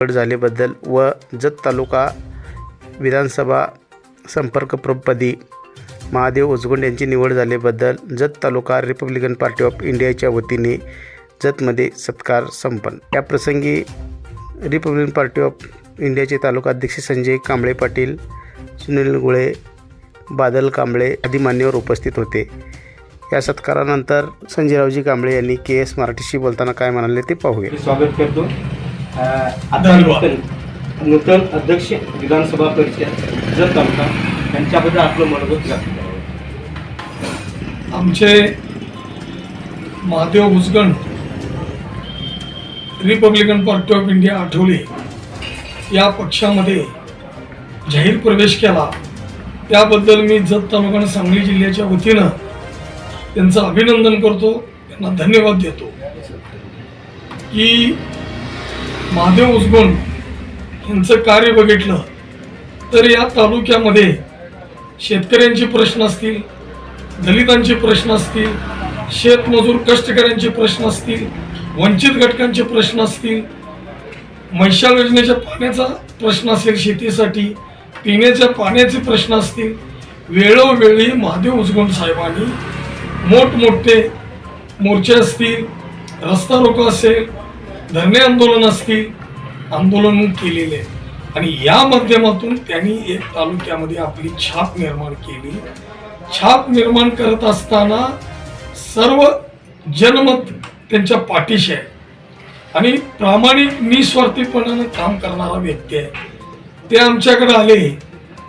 निवड झाल्याबद्दल व जत तालुका विधानसभा संपर्कप्रपदी महादेव उजगुंड यांची निवड झाल्याबद्दल Jat taluka Republican party of इंडियाच्या वतीने जतमध्ये सत्कार संपन्न. या प्रसंगी रिपब्लिकन पार्टी ऑफ इंडियाचे तालुका अध्यक्ष संजय कांबळे पाटील सुनील गुळे बादल कांबळे आदी मान्यवर उपस्थित होते. या सत्कारानंतर संजयरावजी कांबळे यांनी के एस मराठीशी बोलताना काय म्हणाले ते पाहूया. स्वागत करतो. आता नूतन नूतन अध्यक्ष विधानसभा परिषद जत तालुका यांच्याबद्दल आपलं मनोगत व्यक्त आमचे Mahadev Ujgan Republican Party of India Athawale. या पक्षामध्ये जाहीर प्रवेश केला. त्याबद्दल मी जत तालुका सांगली जिल्ह्याच्या वतीनं त्यांचं अभिनंदन करतो त्यांना धन्यवाद देतो. की महादेव उसगोन यांचं कार्य बघितलं तर या तालुक्यामध्ये शेतकऱ्यांचे प्रश्न असतील दलितांचे प्रश्न असतील शेतमजूर कष्टकऱ्यांचे प्रश्न असतील वंचित घटकांचे प्रश्न असतील मैशाळ योजनेच्या पाण्याचा प्रश्न असेल शेतीसाठी पिण्याच्या पाण्याचे प्रश्न असतील वेळोवेळी महादेव उजगोंड साहेबांनी मोठमोठे मोर्चे असतील रस्ता रोको असेल धरणे आंदोलन असतील आंदोलन केलेले आहे. आणि या माध्यमातून त्यांनी एक तालुक्यामध्ये आपली छाप निर्माण केली. छाप निर्माण करत असताना सर्व जनमत त्यांच्या पाठीशी आहे. आणि प्रामाणिक निस्वार्थीपणानं काम करणारा व्यक्ती आहे. ते आमच्याकडे आले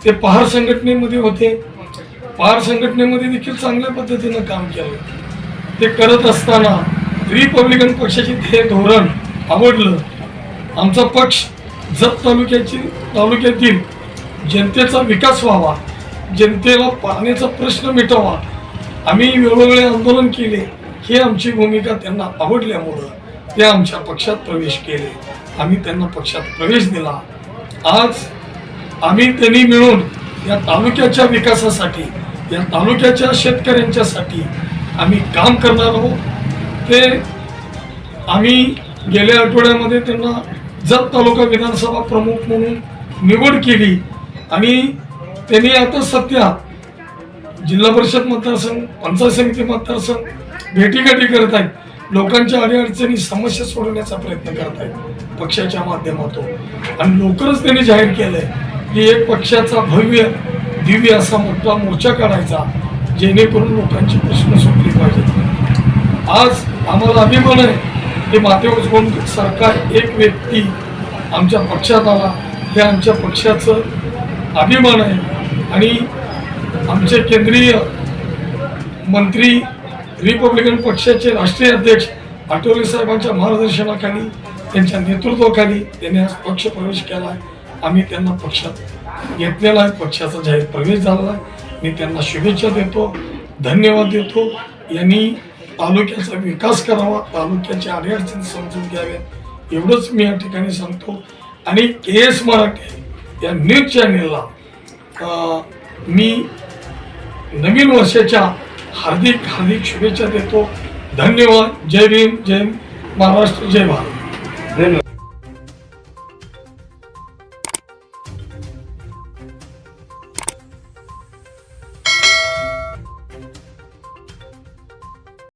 ते पहार संघटनेमध्ये होते. पहार संघटनेमध्ये देखील चांगल्या पद्धतीनं काम केलं. ते करत असताना रिपब्लिकन पक्षाचे हे धोरण आवडलं. आमचा पक्ष जत तालुक्याची तालुक्यातील जनतेचा विकास व्हावा जनतेला पाण्याचा प्रश्न मिटावा. आम्ही वेळोवेळी आंदोलन केले. ही आमची भूमिका त्यांना आवडल्यामुळं ते आमच्या पक्षात प्रवेश केले. आम्ही त्यांना पक्षात प्रवेश दिला. आज आम्ही त्यांनी मिळून या तालुक्याच्या विकासासाठी या तालुक्याच्या शेतकऱ्यांच्यासाठी आम्ही काम करणार आहोत. ते आम्ही गेल्या आठवड्यामध्ये त्यांना जत तालुका विधानसभा प्रमुख म्हणून निवड केली. आणि त्यांनी आता सध्या जिल्हा परिषद मतदारसंघ पंचायत समिती मतदारसंघ भेटीगाठी करत आहेत. लोकांच्या अडीअडचणी समस्या सोडवण्याचा प्रयत्न करत आहेत पक्षाच्या माध्यमातून. आणि लवकरच त्यांनी जाहीर केलंय की एक पक्षाचा भव्य दिव्य असा मोठा मोर्चा काढायचा जेणेकरून लोकांचे प्रश्न सुटले पाहिजेत. आज आम्हाला अभिमान आहे हे मातेव उजगोंड सरकार एक व्यक्ती आमच्या पक्षात आला हे आमच्या पक्षाचं अभिमान आहे. आणि आमचे केंद्रीय मंत्री रिपब्लिकन पक्षाचे राष्ट्रीय अध्यक्ष आठवले साहेबांच्या मार्गदर्शनाखाली त्यांच्या नेतृत्वाखाली त्यांनी आज पक्ष प्रवेश केला आहे. आम्ही त्यांना पक्षात घेतलेला आहे. पक्षाचा जाहीर प्रवेश झाला आहे. मी त्यांना शुभेच्छा देतो धन्यवाद देतो. यांनी तालुक्याचा विकास करावा तालुक्याच्या अडीअडचणी समजून घ्याव्यात एवढंच मी या ठिकाणी सांगतो. आणि के एस मराठी या न्यूज चॅनेलला मी नवीन वर्षाच्या हार्दिक हार्दिक शुभेच्छा देतो. धन्यवाद. जय भीम जय महाराष्ट्र जय भारत. धन्यवाद.